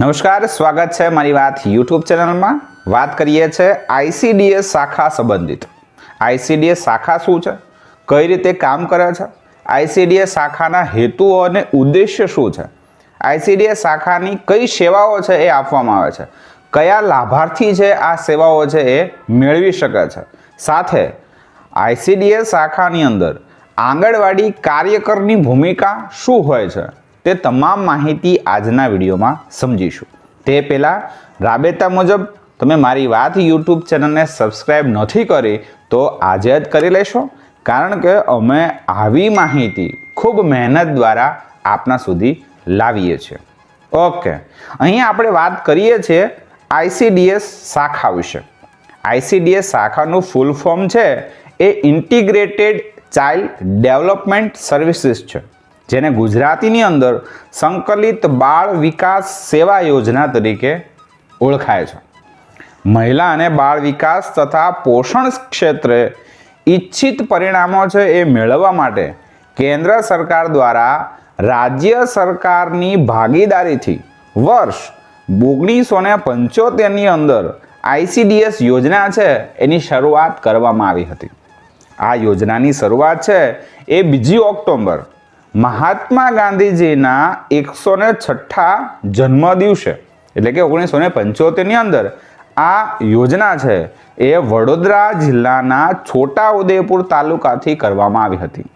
નમસ્કાર, સ્વાગત છે મારી વાત યુટ્યુબ ચેનલમાં. વાત કરીએ છીએ આઈસીડીએસ શાખા સંબંધિત. આઈસીડીએસ શાખા શું છે? કઈ રીતે કામ કરે છે? આઈસીડીએસ શાખાના હેતુઓ અને ઉદ્દેશ્ય શું છે? આઈસીડીએસ શાખાની કઈ સેવાઓ છે એ આપવામાં આવે છે? કયા લાભાર્થી છે આ સેવાઓ છે એ મેળવી શકે છે? સાથે આઈસીડીએસ શાખાની અંદર આંગણવાડી કાર્યકરની ભૂમિકા શું હોય છે? તે તમામ માહિતી આજના વિડીયોમાં સમજીશું. તે પહેલાં રાબેતા મુજબ તમે મારી વાત યુટ્યુબ ચેનલને સબસ્ક્રાઈબ નથી કરી, તો આજે જ કરી લેશો. કારણ કે અમે આવી માહિતી ખૂબ મહેનત દ્વારા આપના સુધી લાવીએ છીએ. ઓકે અહીં આપણે વાત કરીએ છીએ આઈસીડીએસ શાખા વિશે. આઈસીડીએસ શાખાનું ફૂલ ફોર્મ છે, એ ઇન્ટિગ્રેટેડ ચાઇલ્ડ ડેવલપમેન્ટ સર્વિસીસ છે. જેને ગુજરાતીની અંદર સંકલિત બાળ વિકાસ સેવા યોજના તરીકે ઓળખાય છે. મહિલા અને બાળ વિકાસ તથા પોષણ ક્ષેત્રે ઈચ્છિત પરિણામો છે એ મેળવવા માટે કેન્દ્ર સરકાર દ્વારા રાજ્ય સરકારની ભાગીદારીથી વર્ષ ઓગણીસો ને પંચોતેરની અંદર આઈસીડીએસ યોજના છે એની શરૂઆત કરવામાં આવી હતી. આ યોજનાની શરૂઆત છે એ બીજી ઓક્ટોબર મહાત્મા ગાંધીજીના એકસો ને છઠ્ઠા જન્મ દિવસે એટલે કે ઓગણીસો ને પંચોતેરની અંદર, આ યોજના છે એ વડોદરા જિલ્લાના છોટા ઉદેપુર તાલુકાથી કરવામાં આવી હતી.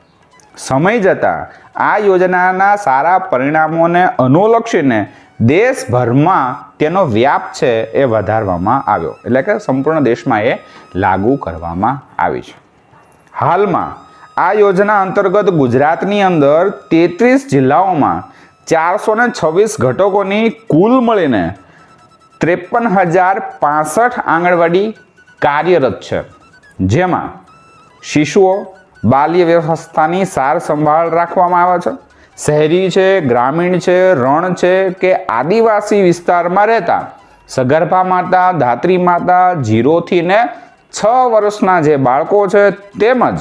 સમય જતાં આ યોજનાના સારા પરિણામોને અનુલક્ષીને દેશભરમાં તેનો વ્યાપ છે એ વધારવામાં આવ્યો. એટલે કે સંપૂર્ણ દેશમાં એ લાગુ કરવામાં આવી છે. હાલમાં આ યોજના અંતર્ગત ગુજરાતની અંદર તેત્રીસ જિલ્લાઓમાં ચારસો ને છવ્વીસ ઘટકોની કુલ મળીને ત્રેપન હજાર પાસઠ આંગણવાડી કાર્યરત છે. જેમાં શિશુઓ, બાલ્ય વ્યવસ્થાની સાર સંભાળ રાખવામાં આવે છે. શહેરી છે, ગ્રામીણ છે, રણ છે કે આદિવાસી વિસ્તારમાં રહેતા સગર્ભા માતા, ધાત્રી માતા, જીરોથી ને છ વર્ષના જે બાળકો છે તેમજ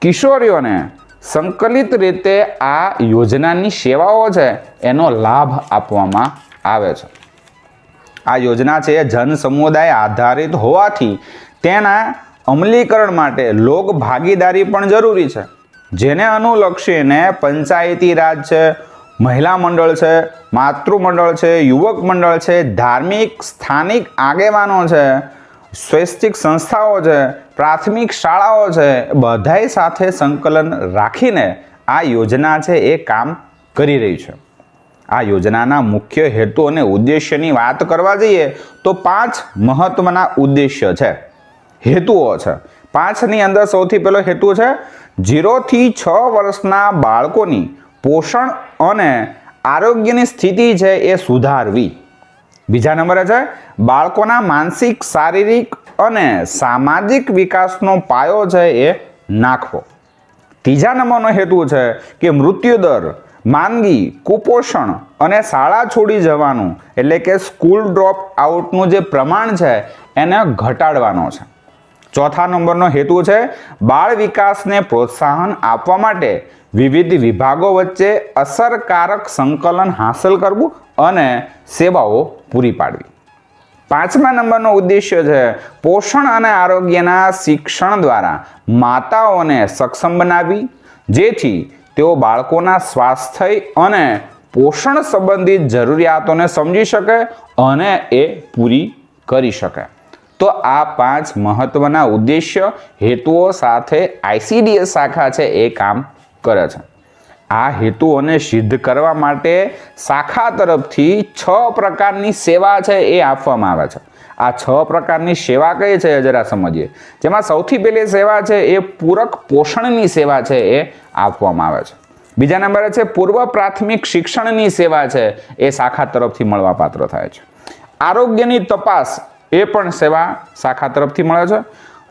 કિશોરીઓને સંકલિત રીતે આ યોજનાની સેવાઓ છે, એનો લાભ આપવામાં આવે છે. આ યોજના છે, જન સમુદાય આધારિત હોવાથી તેના અમલીકરણ માટે લોક ભાગીદારી પણ જરૂરી છે. જેને અનુલક્ષીને પંચાયતી રાજ છે, મહિલા મંડળ છે, માતૃમંડળ છે, યુવક મંડળ છે, ધાર્મિક, સ્થાનિક આગેવાનો છે સ્વૈચ્છિક સંસ્થાઓ છે, પ્રાથમિક શાળાઓ છે, બધાય સાથે સંકલન રાખીને આ યોજના છે એ કામ કરી રહી છે. આ યોજનાના મુખ્ય હેતુ અને ઉદ્દેશ્યની વાત કરવા જઈએ તો પાંચ મહત્વના ઉદ્દેશ્ય છે. હેતુઓ છે. પાંચની અંદર સૌથી પહેલો હેતુ છે ઝીરોથી છ વર્ષના બાળકોની પોષણ અને આરોગ્યની સ્થિતિ છે એ સુધારવી. બીજા નંબરે છે, બાળકોના માનસિક, શારીરિક અને સામાજિક વિકાસનો પાયો છે એ નાખવો. ત્રીજા નંબરનો હેતુ છે કે મૃત્યુદર માંદગી, કુપોષણ અને શાળા છોડી જવાનું, એટલે કે સ્કૂલ ડ્રોપ આઉટનું જે પ્રમાણ છે, એને ઘટાડવાનો છે. ચોથા નંબરનો હેતુ છે, બાળ વિકાસને પ્રોત્સાહન આપવા માટે વિવિધ વિભાગો વચ્ચે અસરકારક સંકલન હાંસલ કરવું અને સેવાઓ પૂરી પાડવી. પાંચમા નંબરનો ઉદ્દેશ્ય છે પોષણ અને આરોગ્યના શિક્ષણ દ્વારા માતાઓને સક્ષમ બનાવવી, જેથી તેઓ બાળકોના સ્વાસ્થ્ય અને પોષણ સંબંધિત જરૂરિયાતોને સમજી શકે અને એ પૂરી કરી શકે. તો આ પાંચ મહત્વના ઉદ્દેશ્ય હેતુઓ સાથે આઈસીડીએસ શાખા છે એ કામ કરે છે. આ હેતુઓને સિદ્ધ કરવા માટે શાખા તરફથી છ પ્રકારની સેવા છે એ આપવામાં આવે છે. આ છ પ્રકારની સેવા કઈ છે જરા સમજીએ. જેમાં સૌથી પહેલી સેવા છે એ પૂરક પોષણની સેવા છે એ આપવામાં આવે છે. બીજા નંબરે છે પૂર્વ પ્રાથમિક શિક્ષણની સેવા છે એ શાખા તરફથી મળવાપાત્ર થાય છે. આરોગ્યની તપાસ એ પણ સેવા શાખા તરફથી મળે છે.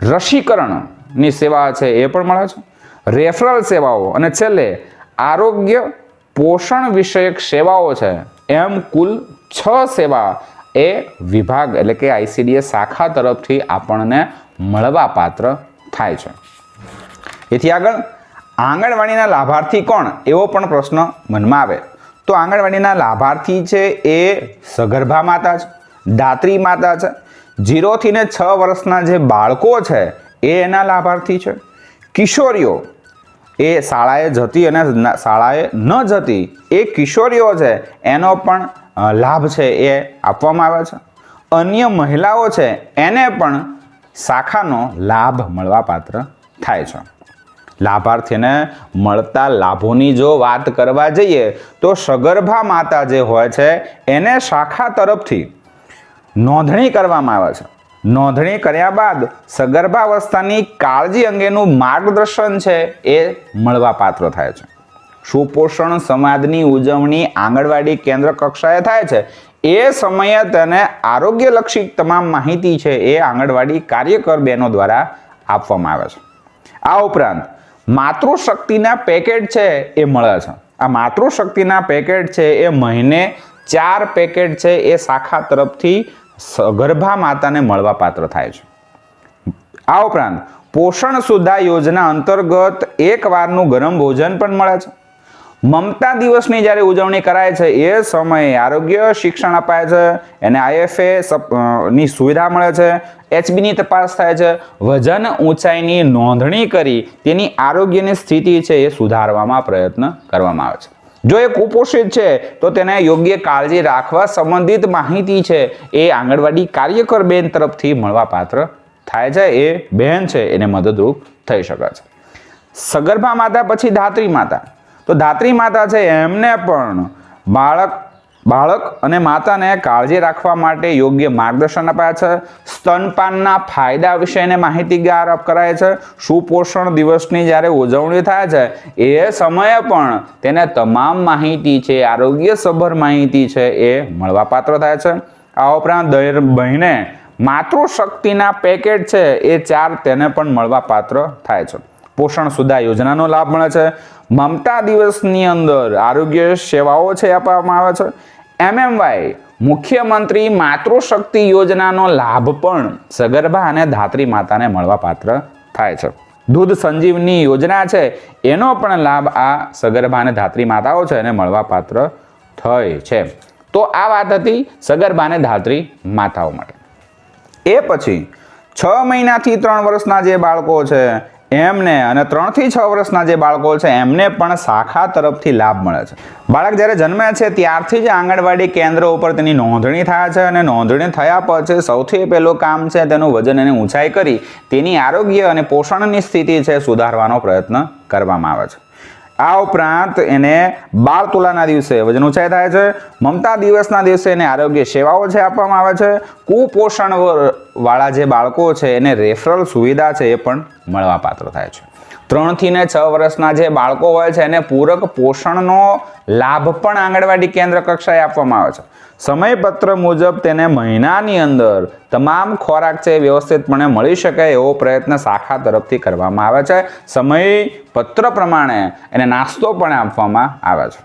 રસીકરણની સેવા છે એ પણ મળે છે. રેફરલ સેવાઓ. અને છેલ્લે, આરોગ્ય પોષણ વિષયક સેવાઓ છે. એમ કુલ છ સેવા એ વિભાગ એટલે કે આઈસીડીએસ શાખા તરફથી આપણને મળવાપાત્ર થાય છે. એથી આગળ, આંગણવાડીના લાભાર્થી કોણ? એવો પણ પ્રશ્ન મનમાં આવે. તો આંગણવાડીના લાભાર્થી છે એ સગર્ભા માતા છે, દાત્રી માતા છે, જીરોથી ને છ વર્ષના જે બાળકો છે એ એના લાભાર્થી છે. કિશોરીઓ એ શાળાએ જતી અને શાળાએ ન જતી એ કિશોરીઓ છે, એનો પણ લાભ છે એ આપવામાં આવે છે. અન્ય મહિલાઓ છે, એને પણ શાખાનો લાભ મળવાપાત્ર થાય છે. લાભાર્થીને મળતા લાભોની જો વાત કરવા જઈએ, તો સગર્ભા માતા જે હોય છે, એને શાખા તરફથી નોંધણી કરવામાં આવે છે. નોંધણી કર્યા બાદ સગર્ભાવસ્થાની કાળજી અંગેનું માર્ગદર્શન છે એ મળવાપાત્ર થાય છે. સુપોષણ સમાજની ઉજવણી આંગણવાડી કેન્દ્ર કક્ષાએ થાય છે. એ સમયે તેને આરોગ્યલક્ષી તમામ માહિતી છે એ આંગણવાડી કાર્યકર બહેનો દ્વારા આપવામાં આવે છે. આ ઉપરાંત માતૃશક્તિના પેકેટ છે એ મળે છે. આ માતૃશક્તિના પેકેટ છે એ મહિને ચાર પેકેટ છે એ શાખા તરફથી ગર્ભા માતાને મળવા પાત્ર થાય છે. આ ઉપરાંત પોષણ સુધા યોજના અંતર્ગત એક વારનું ગરમ ભોજન પણ મળે છે. મમતા દિવસની જ્યારે ઉજવણી કરાય છે, એ સમયે આરોગ્ય શિક્ષણ અપાય છે, એને આઈએફએ ની સુવિધા મળે છે એચબીની તપાસ થાય છે, વજન ઊંચાઈની નોંધણી કરી તેની આરોગ્યની સ્થિતિ છે એ સુધારવામાં પ્રયત્ન કરવામાં આવે છે. જો એ કુપોષિત છે, તો તેને યોગ્ય કાળજી રાખવા સંબંધિત માહિતી છે. એ આંગણવાડી કાર્યકર બેન તરફથી મળવાપાત્ર થાય છે. એ બહેન છે, એને મદદરૂપ થઈ શકે છે. સગર્ભા માતા, પછી ધાત્રી માતા. તો ધાત્રી માતા છે, એમને પણ બાળક બાળક અને માતાને કાળજી રાખવા માટે યોગ્ય માર્ગદર્શન અપાય છે. સ્તનપાનના ફાયદા વિશેને માહિતીગાર કરાય છે. સુપોષણ દિવસની જ્યારે ઉજવણી થાય છે, એ સમયે પણ તેને તમામ માહિતી છે, આરોગ્યસભર માહિતી છે, એ મળવાપાત્ર થાય છે. આ ઉપરાંત દર મહિને માતૃશક્તિના પેકેટ છે, એ ચાર તેને પણ મળવાપાત્ર થાય છે. પોષણ સુધા યોજનાનો લાભ મળે છે. મમતા દિવસની અંદર આરોગ્ય સેવાઓ છે, આપવામાં આવે છે. એમએમવાય મુખ્યમંત્રી માતૃશક્તિ યોજનાનો લાભ પણ સગર્ભા અને ધાત્રી માતાને મળવાપાત્ર થાય છે. દૂધ સંજીવની યોજના છે, એનો પણ લાભ આ સગર્ભા અને ધાત્રી માતાઓ છે એને મળવાપાત્ર થાય છે. તો આ વાત હતી સગર્ભા અને ધાત્રી માતાઓ માટે. એ પછી છ મહિનાથી ત્રણ વર્ષના જે બાળકો છે એમને અને ત્રણથી છ વર્ષના જે બાળકો છે, એમને પણ શાખા તરફથી લાભ મળે છે. બાળક જ્યારે જન્મે છે, ત્યારથી જ આંગણવાડી કેન્દ્ર ઉપર તેની નોંધણી થાય છે અને નોંધણી થયા પછી સૌથી પહેલું કામ છે, તેનું વજન અને ઊંચાઈ કરી તેની આરોગ્ય અને પોષણની સ્થિતિ છે, સુધારવાનો પ્રયત્ન કરવામાં આવે છે. આ ઉપરાંત એને બાળ તુલાના દિવસે વજન ઊંચાઈ થાય છે. મમતા દિવસના દિવસે એને આરોગ્ય સેવાઓ છે આપવામાં આવે છે. કુપોષણ વાળા જે બાળકો છે, એને રેફરલ સુવિધા છે એ પણ મળવાપાત્ર થાય છે. ત્રણથી ને છ વર્ષના જે બાળકો હોય છે, એને પૂરક પોષણનો લાભ પણ આંગણવાડી કેન્દ્ર કક્ષાએ આપવામાં આવે છે. સમયપત્ર મુજબ તેને મહિનાની અંદર તમામ ખોરાક છે વ્યવસ્થિતપણે મળી શકે એવો પ્રયત્ન શાખા તરફથી કરવામાં આવે છે. સમયપત્ર પ્રમાણે એને નાસ્તો પણ આપવામાં આવે છે.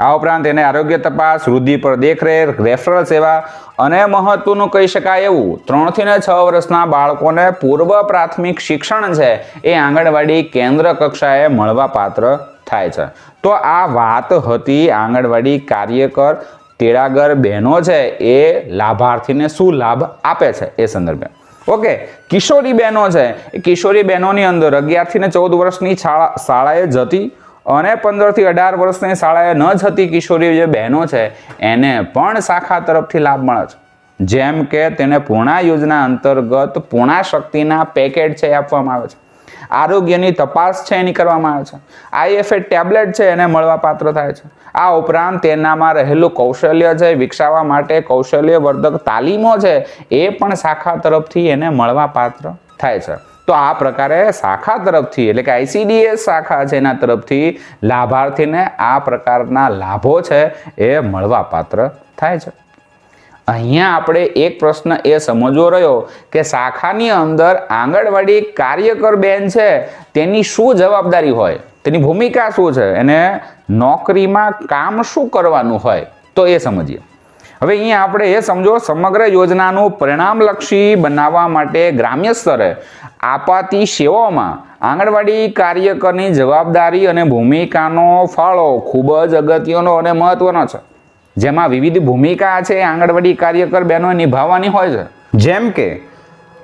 આ ઉપરાંત એને આરોગ્ય તપાસ, વૃદ્ધિ પર દેખરેખ, રેફરલ સેવા અને મહત્વનું કહી શકાય એવું ત્રણથી ને છ વર્ષના બાળકોને પૂર્વ પ્રાથમિક શિક્ષણ છે એ આંગણવાડી કેન્દ્ર કક્ષાએ મળવાપાત્ર થાય છે. તો આ વાત હતી આંગણવાડી કાર્યકર તેડાગર બહેનો છે, એ લાભાર્થીને શું લાભ આપે છે એ સંદર્ભે. ઓકે, કિશોરી બહેનો છે, એ કિશોરી બહેનોની અંદર અગિયારથી ને ચૌદ વર્ષની શાળા, શાળાએ જતી અને પંદરથી અઢાર વર્ષની શાળાએ ન જતી કિશોરી જે બહેનો છે, એને પણ શાખા તરફથી લાભ મળે છે. જેમ કે તેને પૂર્ણા યોજના અંતર્ગત પૂર્ણા શક્તિના પેકેટ છે આપવામાં આવે છે. આરોગ્યની તપાસ છે એની કરવામાં આવે છે. આઈએફએ ટેબ્લેટ છે એને મળવાપાત્ર થાય છે. આ ઉપરાંત તેનામાં રહેલું કૌશલ્ય છે, વિકસાવવા માટે કૌશલ્યવર્ધક તાલીમો છે, એ પણ શાખા તરફથી એને મળવાપાત્ર થાય છે. તો આ પ્રકારે શાખા તરફથી એટલે કે આઈસીડીએસ શાખા છે એના તરફથી લાભાર્થીને આ પ્રકારના લાભો છે એ મળવાપાત્ર થાય છે. અહીંયા આપણે એક પ્રશ્ન એ સમજવો રહ્યો કે શાખાની અંદર આંગણવાડી કાર્યકર બેન છે, તેની શું જવાબદારી હોય? તેની ભૂમિકા શું છે? એને નોકરીમાં કામ શું કરવાનું હોય? તો એ સમજીએ. હવે અહીંયા આપણે એ સમજો, સમગ્ર યોજનાનું પરિણામલક્ષી બનાવવા માટે ગ્રામ્ય સ્તરે આપાતી સેવાઓમાં આંગણવાડી કાર્યકરની જવાબદારી અને ભૂમિકાનો ફાળો ખૂબ જ અગત્યનો અને મહત્વનો છે. જેમાં વિવિધ ભૂમિકા છે, આંગણવાડી કાર્યકર બહેનો નિભાવવાની હોય છે. જેમ કે,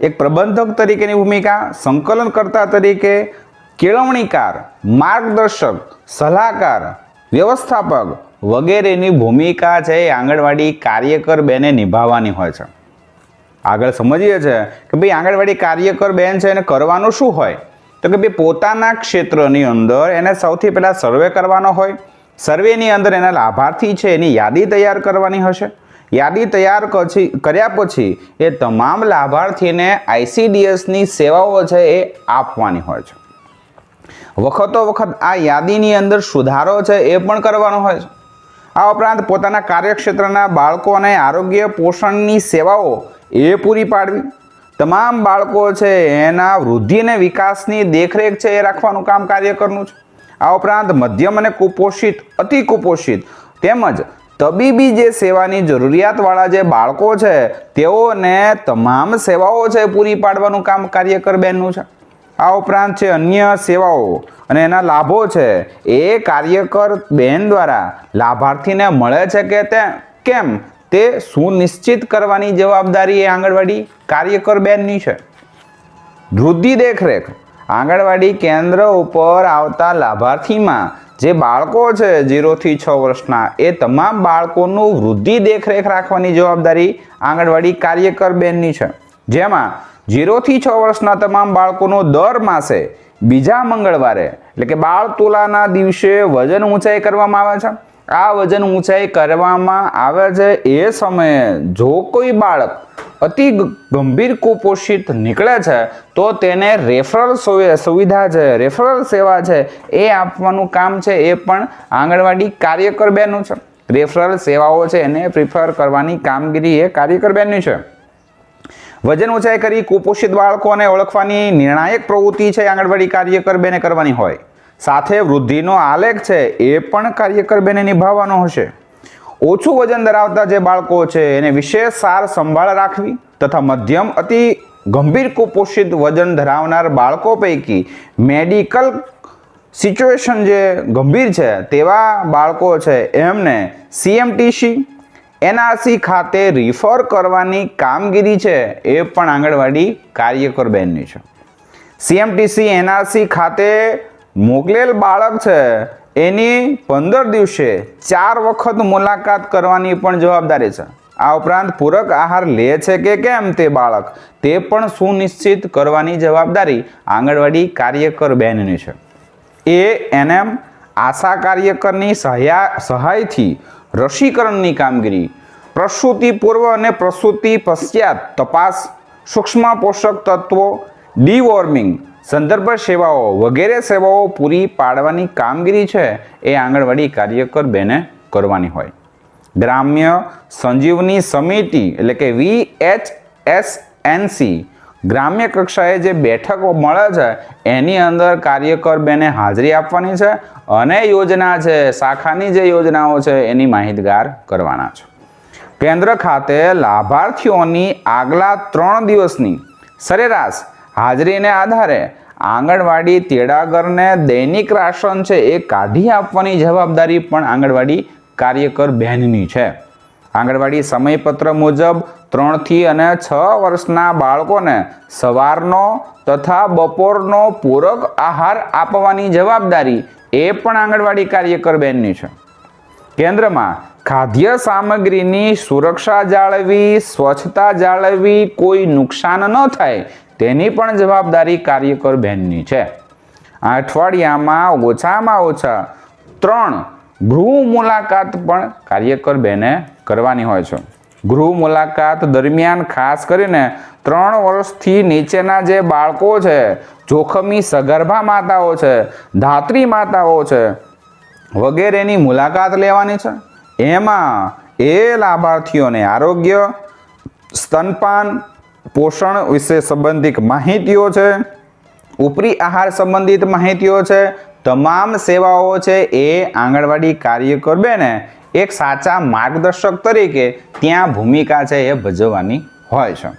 એક પ્રબંધક તરીકેની ભૂમિકા, સંકલનકર્તા તરીકે કેળવણીકાર, માર્ગદર્શક, સલાહકાર, વ્યવસ્થાપક વગેરેની ભૂમિકા છે, એ આંગણવાડી કાર્યકર બેને નિભાવવાની હોય છે. આગળ સમજીએ છીએ કે ભાઈ, આંગણવાડી કાર્યકર બેન છે, એને કરવાનું શું હોય? તો કે ભાઈ, પોતાના ક્ષેત્રની અંદર એને સૌથી પહેલાં સર્વે કરવાનો હોય સર્વેની અંદર એના લાભાર્થી છે, એની યાદી તૈયાર કરવાની હશે. યાદી તૈયાર પછી, કર્યા પછી એ તમામ લાભાર્થીને આઈસીડીએસની સેવાઓ છે એ આપવાની હોય છે. વખતો વખત આ યાદીની અંદર સુધારો છે એ પણ કરવાનો હોય છે. આ ઉપરાંત પોતાના કાર્યક્ષેત્રના બાળકોને આરોગ્ય પોષણની સેવાઓ એ પૂરી પાડવી. તમામ બાળકો છે એના વૃદ્ધિ અને વિકાસની દેખરેખ છે એ રાખવાનું કામ કાર્યકરનું છે. આ ઉપરાંત મધ્યમ અને કુપોષિત, અતિ કુપોષિત તેમજ તબીબી જે સેવાની જરૂરિયાતવાળા જે બાળકો છે, તેઓને તમામ સેવાઓ છે પૂરી પાડવાનું કામ કાર્યકર બેનનું છે. આ ઉપરાંત છે અન્ય સેવાઓ અને એના લાભો છે, એ કાર્યકર બેન દ્વારા લાભાર્થીને મળે છે કે તે કેમ? તે સુનિશ્ચિત કરવાની જવાબદારી એ આંગણવાડી કાર્યકર બેનની છે. વૃદ્ધિ દેખરેખ આંગણવાડી કેન્દ્ર ઉપર આવતા લાભાર્થીમાં જે બાળકો છે જીરોથી છ વર્ષના, એ તમામ બાળકોનું વૃદ્ધિ દેખરેખ રાખવાની જવાબદારી આંગણવાડી કાર્યકર બેનની છે. જેમાં જીરોથી છ વર્ષના તમામ બાળકોનો દર માસે બીજા મંગળવારે, એટલે કે બાળ તુલાના દિવસે વજન ઊંચાઈ કરવામાં આવે છે. આ વજન ઊંચાઈ કરવામાં આવે છે એ સમયે જો કોઈ બાળક અતિ ગંભીર કુપોષિત નીકળે છે, તો તેને રેફરલ સુવિ- સુવિધા છે, રેફરલ સેવા છે, એ આપવાનું કામ છે, એ પણ આંગણવાડી કાર્યકર બેનું છે. રેફરલ સેવાઓ છે, એને પ્રિફર કરવાની કામગીરી એ કાર્યકર બેનની છે. વજન ઊંચાઈ કરી, કુપોષિત બાળકોને ઓળખવાની નિર્ણાયક પ્રવૃત્તિ છે, આંગણવાડી કાર્યકર બેને કરવાની હોય. સાથે વૃદ્ધિનો આલેખ છે, એ પણ કાર્યકર બેને નિભાવવાનો હશે. ઓછું વજન ધરાવતા જે બાળકો છે, એને વિશેષ સાર સંભાળ રાખવી તથા મધ્યમ અતિ ગંભીર કુપોષિત વજન ધરાવનાર બાળકો પૈકી મેડિકલ સિચ્યુએશન જે ગંભીર છે, તેવા બાળકો છે, એમને સીએમટીસી એનઆરસી ખાતે રિફર કરવાની કામગીરી છે, એ પણ આંગણવાડી કાર્યકર બેનની છે. સીએમટીસી એનઆરસી ખાતે મોકલેલ બાળક છે. એની પંદર દિવસે ચાર વખત મુલાકાત કરવાની પણ જવાબદારી છે. આ ઉપરાંત પૂરક આહાર લે છે કે કેમ તે બાળક? તે પણ સુનિશ્ચિત કરવાની જવાબદારી આંગણવાડી કાર્યકર બેનની છે. એ એનએમ આશા કાર્યકરની સહાય, સહાયથી રસીકરણની કામગીરી, પ્રસૂતિ પૂર્વ અને પ્રસૂતિ પશ્ચાત તપાસ, સૂક્ષ્મ પોષક તત્વો, ડીવોર્મિંગ સંદર્ભ સેવાઓ વગેરે સેવાઓ પૂરી પાડવાની કામગીરી છે એ આંગણવાડી કાર્યકર બેને કરવાની હોય. ગ્રામ્ય સંજીવની સમિતિ એટલે કે વી એચ એસ એનસી ગ્રામ્ય કક્ષાએ જે બેઠકો મળે છે, એની અંદર કાર્યકર બેને હાજરી આપવાની છે અને યોજના છે, શાખાની જે યોજનાઓ છે એની માહિતગાર કરવાના છે. કેન્દ્ર ખાતે લાભાર્થીઓની આગલા ત્રણ દિવસની સરેરાશ હાજરીને આધારે આંગણવાડી તેડાગરને દૈનિક રાશન છે એ કાઢી આપવાની જવાબદારી પણ આંગણવાડી કાર્યકર બહેનની છે. આંગણવાડી સમયપત્ર મુજબ ત્રણથી અને છ વર્ષના બાળકોને સવારનો તથા બપોરનો પૂરક આહાર આપવાની જવાબદારી એ પણ આંગણવાડી કાર્યકર બહેનની છે. કેન્દ્રમાં ખાદ્ય સામગ્રીની સુરક્ષા જાળવવી સ્વચ્છતા જાળવવી કોઈ નુકસાન ન થાય તેની પણ જવાબદારી કાર્યકર બહેનની છે. આ અઠવાડિયામાં ઓછામાં ઓછા ત્રણ ગૃહ મુલાકાત પણ કાર્યકર બહેને કરવાની હોય છે. ગૃહ મુલાકાત દરમિયાન ખાસ કરીને ત્રણ વર્ષથી નીચેના જે બાળકો છે, જોખમી સગર્ભા માતાઓ છે, ધાત્રી માતાઓ છે, વગેરેની મુલાકાત લેવાની છે. એમાં એ લાભાર્થીઓને આરોગ્ય, સ્તનપાન પોષણ વિશે સંબંધિત માહિતીઓ છે, ઉપરી આહાર સંબંધિત માહિતીઓ છે, તમામ સેવાઓ છે એ આંગણવાડી કાર્યકર બેને એક સાચા માર્ગદર્શક તરીકે ત્યાં ભૂમિકા છે એ ભજવવાની હોય છે.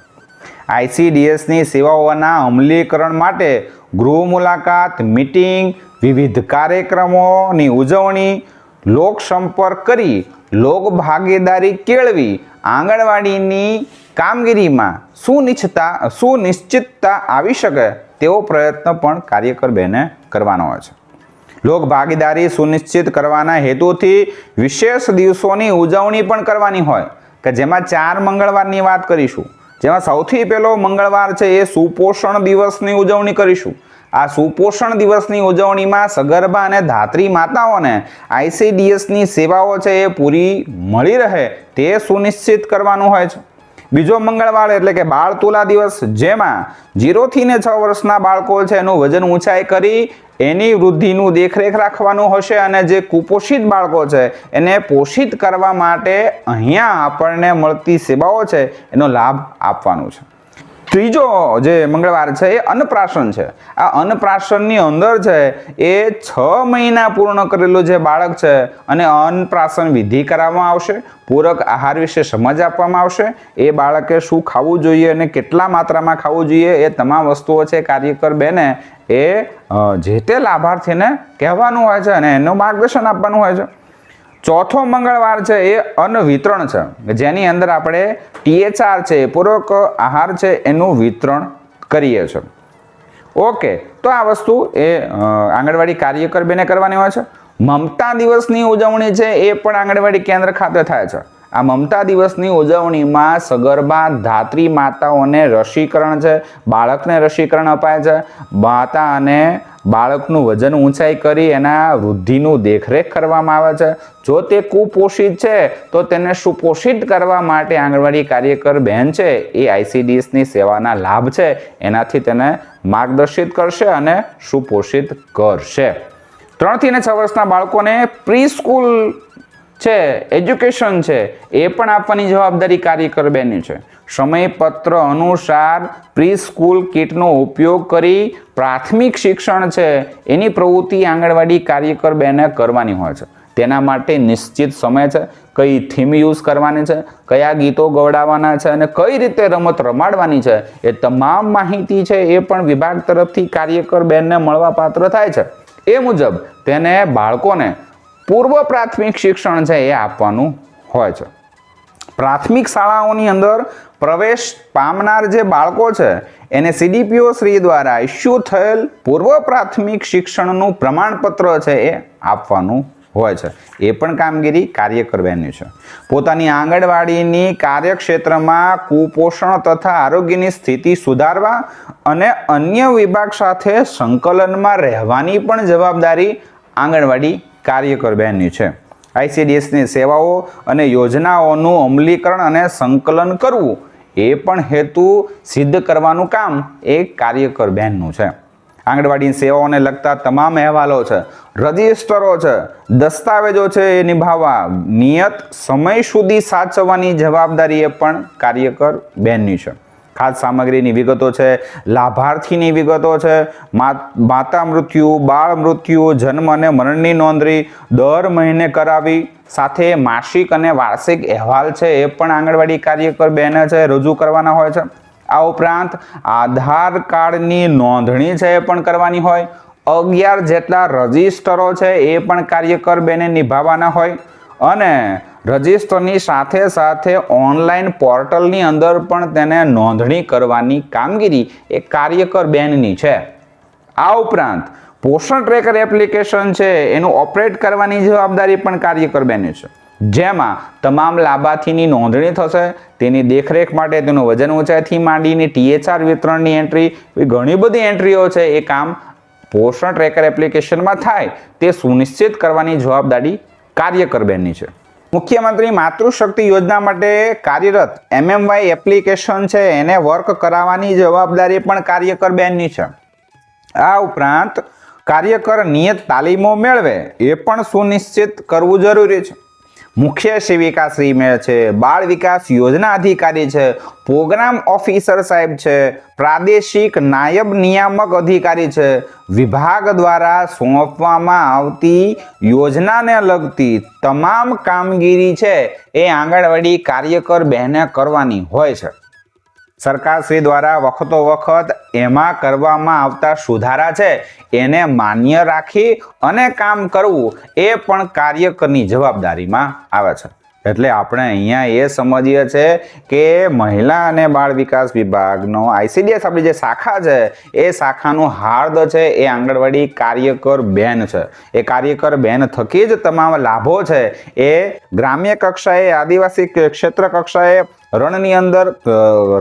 આઈસીડીએસની સેવાઓના અમલીકરણ માટે ગૃહ મુલાકાત, મિટિંગ, વિવિધ કાર્યક્રમોની ઉજવણી, લોકસંપર્ક કરી લોક ભાગીદારી કેળવી આંગણવાડીની કામગીરીમાં સુનિશ્ચિતતા સુનિશ્ચિતતા આવી શકે તેવો પ્રયત્ન પણ કાર્યકર બહેને કરવાનો હોય છે. લોક ભાગીદારી સુનિશ્ચિત કરવાના હેતુથી વિશેષ દિવસોની ઉજવણી પણ કરવાની હોય કે જેમાં ચાર મંગળવારની વાત કરીશું. જેમાં સૌથી પહેલો મંગળવાર છે એ સુપોષણ દિવસની ઉજવણી કરીશું. આ સુપોષણ દિવસની ઉજવણીમાં સગર્ભા અને ધાત્રી માતાઓને આઈસીડીએસની સેવાઓ છે એ પૂરી મળી રહે તે સુનિશ્ચિત કરવાનું હોય છે. બીજો મંગળવાર એટલે કે બાળ તુલા દિવસ, જેમાં જીરોથી ને છ વર્ષના બાળકો છે એનું વજન ઊંચાઈ કરી એની વૃદ્ધિનું દેખરેખ રાખવાનું હશે અને જે કુપોષિત બાળકો છે એને પોષિત કરવા માટે અહીંયા આપણને મળતી સેવાઓ છે એનો લાભ આપવાનો છે. ત્રીજો જે મંગળવાર છે એ અન્નપ્રાશન છે. આ અન્નપ્રાશનની અંદર છે એ છ મહિના પૂર્ણ કરેલું જે બાળક છે અને અન્નપ્રાશન વિધિ કરાવવામાં આવશે, પૂરક આહાર વિશે સમજ આપવામાં આવશે, એ બાળકે શું ખાવું જોઈએ અને કેટલા માત્રામાં ખાવું જોઈએ એ તમામ વસ્તુઓ છે કાર્યકર બેને એ જે તે લાભાર્થીને કહેવાનું હોય છે અને એનું માર્ગદર્શન આપવાનું હોય છે. ચોથો મંગળવાર છે એ અન્ન છે. જેની અંદર આપણે ટીએચઆર છે પૂરક આહાર છે, એનું વિતરણ કરીએ છીએ ઓકે તો આ વસ્તુ એ આંગણવાડી કાર્યકર બેને કરવાની હોય છે. મમતા દિવસની ઉજવણી છે એ પણ આંગણવાડી કેન્દ્ર ખાતે થાય છે. આ મમતા દિવસની ઉજવણીમાં સગર્ભા ધાત્રી માતાઓને રસીકરણ છે, બાળકને રસીકરણ અપાય છે. માતા અને બાળકનું વજન ઊંચાઈ કરી એના વૃદ્ધિનું દેખરેખ કરવામાં આવે છે. જો તે કુપોષિત છે, તો તેને સુપોષિત કરવા માટે આંગણવાડી કાર્યકર બહેન છે, એ આઈસીડીએસની સેવાના લાભ છે. એનાથી તેને માર્ગદર્શિત કરશે અને સુપોષિત કરશે. ત્રણથી ને છ વર્ષના બાળકોને પ્રી સ્કૂલ છે એજ્યુકેશન છે, એ પણ આપવાની જવાબદારી કાર્યકર બેની છે. સમયપત્ર અનુસાર પ્રી સ્કૂલ કિટનો ઉપયોગ કરી પ્રાથમિક શિક્ષણ છે, એની પ્રવૃત્તિ આંગણવાડી કાર્યકર બેને કરવાની હોય છે. તેના માટે નિશ્ચિત સમય છે, કઈ થીમ યુઝ કરવાની છે, કયા ગીતો ગવડાવવાના છે અને કઈ રીતે રમત રમાડવાની છે, એ તમામ માહિતી છે, એ પણ વિભાગ તરફથી કાર્યકર બેનને મળવા પાત્ર થાય છે. એ મુજબ તેને બાળકોને પૂર્વ પ્રાથમિક શિક્ષણ છે એ આપવાનું હોય છે. પ્રાથમિક શાળાઓની અંદર પ્રવેશ પામનાર જે બાળકો છે, એને સીડીપીઓ શ્રી દ્વારા ઇસ્યુ થયેલ પૂર્વ પ્રાથમિક શિક્ષણનું પ્રમાણપત્ર છે એ આપવાનું હોય છે. એ પણ કામગીરી કાર્ય કરવાની છે. પોતાની આંગણવાડીની કાર્યક્ષેત્રમાં કુપોષણ તથા આરોગ્યની સ્થિતિ સુધારવા અને અન્ય વિભાગ સાથે સંકલનમાં રહેવાની પણ જવાબદારી આંગણવાડી કાર્યકર બહેનની છે. આઈસીડીએસની સેવાઓ અને યોજનાઓનું અમલીકરણ અને સંકલન કરવું એ પણ હેતુ સિદ્ધ કરવાનું કામ એ કાર્યકર બહેનનું છે. આંગણવાડી સેવાઓને લગતા તમામ અહેવાલો છે, રજિસ્ટરો છે, દસ્તાવેજો છે એ નિભાવવા, નિયત સમય સુધી સાચવવાની જવાબદારી એ પણ કાર્યકર બહેનની છે. ખાસ સામગ્રીની વિગતો છે, લાભાર્થીની વિગતો છે માતા મૃત્યુ, બાળ મૃત્યુ, જન્મ અને મરણની નોંધણી, દર મહિને કરાવી, સાથે માસિક અને વાર્ષિક અહેવાલ છે, એ પણ આંગણવાડી કાર્યકર બહેને છે, રજૂ કરવાના હોય છે. આ ઉપરાંત આધાર કાર્ડની નોંધણી છે, એ પણ કરવાની હોય. અગિયાર જેટલા રજિસ્ટરો છે, એ પણ કાર્યકર બેને નિભાવવાના હોય. અને રજિસ્ટરની સાથે સાથે ઓનલાઈન પોર્ટલની અંદર પણ તેને નોંધણી કરવાની કામગીરી એ કાર્યકર બેનની છે. આ ઉપરાંત પોષણ ટ્રેકર એપ્લિકેશન છે, એનું ઓપરેટ કરવાની જવાબદારી પણ કાર્યકર બેની છે. જેમાં તમામ લાભાર્થીની નોંધણી થશે, તેની દેખરેખ માટે તેનું વજન ઊંચાઈથી માંડીને ટીએચઆર વિતરણની એન્ટ્રી ઘણી બધી એન્ટ્રીઓ છે, એ કામ પોષણ ટ્રેકર એપ્લિકેશનમાં થાય, તે સુનિશ્ચિત કરવાની જવાબદારી કાર્યકર બેનની છે. મુખ્યમંત્રી માતૃશક્તિ યોજના માટે કાર્યરત એમએમવાય એપ્લિકેશન છે, એને વર્ક કરાવવાની જવાબદારી પણ કાર્યકર બેનની છે. આ ઉપરાંત કાર્યકર નિયત તાલીમો મેળવે એ પણ સુનિશ્ચિત કરવું જરૂરી છે. મુખ્ય સેવિકા શ્રી મેળ છે, બાળ વિકાસ યોજના અધિકારી છે, પ્રોગ્રામ ઓફિસર સાહેબ છે, પ્રાદેશિક નાયબ નિયામક અધિકારી છે, વિભાગ દ્વારા સોંપવામાં આવતી યોજનાને લગતી તમામ કામગીરી છે એ આંગણવાડી કાર્યકર બહેને કરવાની હોય છે. સરકારશ્રી દ્વારા વખતો વખત એમાં કરવામાં આવતા સુધારા છે, એને માન્ય રાખી અને કામ કરવું એ પણ કાર્યકરની જવાબદારીમાં આવે છે. એટલે આપણે અહીંયા એ સમજીએ છે કે મહિલા અને બાળ વિકાસ વિભાગનો આઈસીડીએસ આપણી જે શાખા છે, એ શાખાનું હાર્દ છે, એ આંગણવાડી કાર્યકર બેન છે. એ કાર્યકર બેન થકી જ તમામ લાભો છે, એ ગ્રામ્ય કક્ષાએ, આદિવાસી ક્ષેત્ર કક્ષાએ, રણની અંદર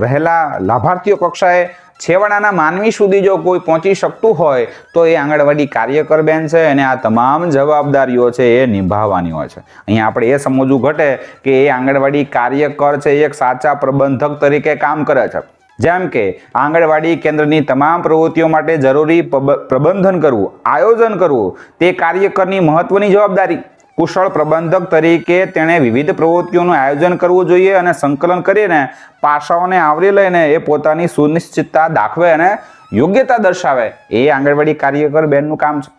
રહેલા લાભાર્થીઓ કક્ષાએ છેવાડાના માનવી સુધી જો કોઈ પહોંચી શકતું હોય, તો એ આંગણવાડી કાર્યકર બેન છે અને આ તમામ જવાબદારીઓ છે એ નિભાવવાની હોય છે. અહીંયા આપણે એ સમજવું ઘટે કે એ આંગણવાડી કાર્યકર છે એક સાચા પ્રબંધક તરીકે કામ કરે છે. જેમ કે આંગણવાડી કેન્દ્રની તમામ પ્રવૃત્તિઓ માટે જરૂરી પ્રબંધન કરવું, આયોજન કરવું, તે કાર્યકરની મહત્વની જવાબદારી. કુશળ પ્રબંધક તરીકે તેણે વિવિધ પ્રવૃત્તિઓનું આયોજન કરવું જોઈએ અને સંકલન કરીને પાસાઓને આવરી લઈને એ પોતાની સુનિશ્ચિતતા દાખવે અને યોગ્યતા દર્શાવે. એ આંગણવાડી કાર્યકર બહેનનું કામ છે.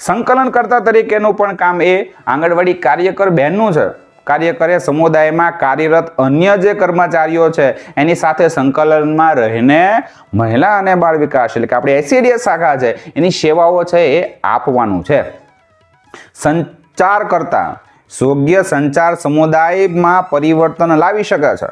સંકલન કરતા તરીકેનું પણ કામ એ આંગણવાડી કાર્યકર બહેનનું છે. કાર્યકરે સમુદાયમાં કાર્યરત અન્ય જે કર્મચારીઓ છે, એની સાથે સંકલનમાં રહીને મહિલા અને બાળ વિકાસ એટલે કે આપણી એસીડીએસ શાખા છે, એની સેવાઓ છે એ આપવાનું છે. સંચાર કરતા યોગ્ય સંચાર સમુદાયમાં પરિવર્તન લાવી શકે છે.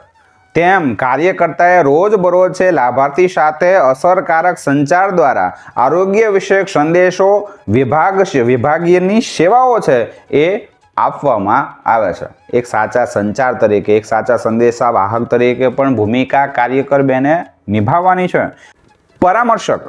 તેમ કાર્યકર્તાએ રોજબરોજ છે લાભાર્થી સાથે અસરકારક સંચાર દ્વારા આરોગ્ય વિષયક સંદેશો વિભાગ વિભાગીયની સેવાઓ છે એ આપવામાં આવે છે. એક સાચા સંચાર તરીકે, એક સાચા સંદેશા વાહક તરીકે પણ ભૂમિકા કાર્યકર બેને નિભાવવાની છે. પરામર્શક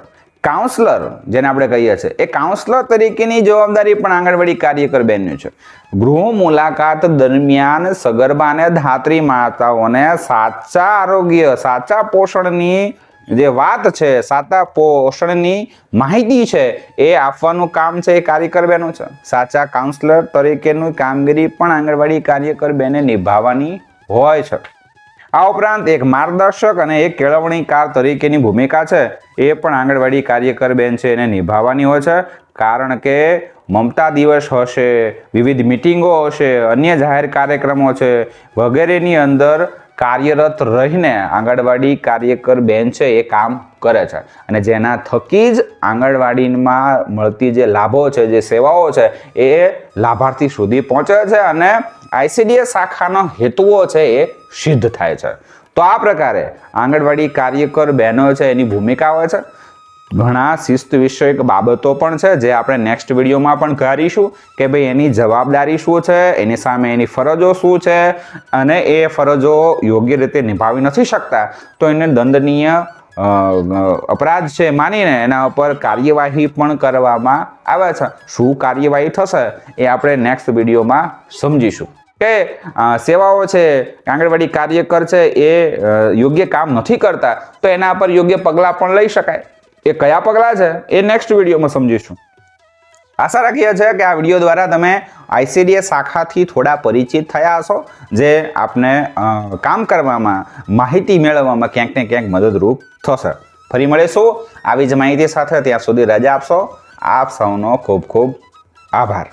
કાઉન્સલર, જેને આપણે કહીએ છીએ, એ કાઉન્સલર તરીકેની જવાબદારી પણ આંગણવાડી કાર્યકર બહેનની છે. ગૃહ મુલાકાત દરમિયાન સગર્ભા અને ધાત્રી માતાઓને સાચા આરોગ્ય, સાચા પોષણની જે વાત છે, સાચા પોષણની માહિતી છે, એ આપવાનું કામ છે એ કાર્યકર બહેનું છે. સાચા કાઉન્સલર તરીકેનું કામગીરી પણ આંગણવાડી કાર્યકર બહેને નિભાવવાની હોય છે. આ ઉપરાંત એક માર્ગદર્શક અને એક કેળવણીકાર તરીકેની ભૂમિકા છે. એ પણ આંગણવાડી કાર્યકર બેન છે, એને નિભાવવાની હોય છે. કારણ કે મમતા દિવસ હશે, વિવિધ મિટિંગો હશે, અન્ય જાહેર કાર્યક્રમો છે. વગેરેની અંદર કાર્યરત રહીને આંગણવાડી કાર્યકર બેન છે, એ કામ કરે છે. અને જેના થકી જ આંગણવાડીમાં મળતી જે લાભો છે, જે સેવાઓ છે, એ લાભાર્થી સુધી પહોંચે છે અને આઈસીડીએસ શાખાનો હેતુઓ છે એ સિદ્ધ થાય છે. તો આ પ્રકારે આંગણવાડી કાર્યકર બહેનો છે, એની ભૂમિકા હોય છે. ઘણા શિસ્ત વિષયક બાબતો પણ છે, જે આપણે નેક્સ્ટ વિડીયોમાં પણ કરીશું કે ભાઈ એની જવાબદારી શું છે, એની સામે એની ફરજો શું છે, અને એ ફરજો યોગ્ય રીતે નિભાવી નથી શકતા. તો એને દંડનીય અપરાધ છે માનીને એના ઉપર કાર્યવાહી પણ કરવામાં આવે છે. શું કાર્યવાહી થશે એ આપણે નેક્સ્ટ વિડીયોમાં સમજીશું. કે સેવાઓ છે, આંગણવાડી કાર્યકર છે એ યોગ્ય કામ નથી કરતા, તો એના પર યોગ્ય પગલાં પણ લઈ શકાય. એ કયા પગલાં છે એ નેક્સ્ટ વિડીયોમાં સમજીશું. આશા રાખીએ છીએ કે આ વીડિયો દ્વારા તમે આઈસીડીએસ શાખાથી થોડા પરિચિત થયા હશો, જે આપને કામ કરવામાં, માહિતી મેળવવામાં ક્યાંક ને ક્યાંક મદદરૂપ થશે. ફરી મળીશું આવી જ માહિતી સાથે ત્યાં સુધી રજા આપશો. આપ સૌનો ખૂબ ખૂબ આભાર.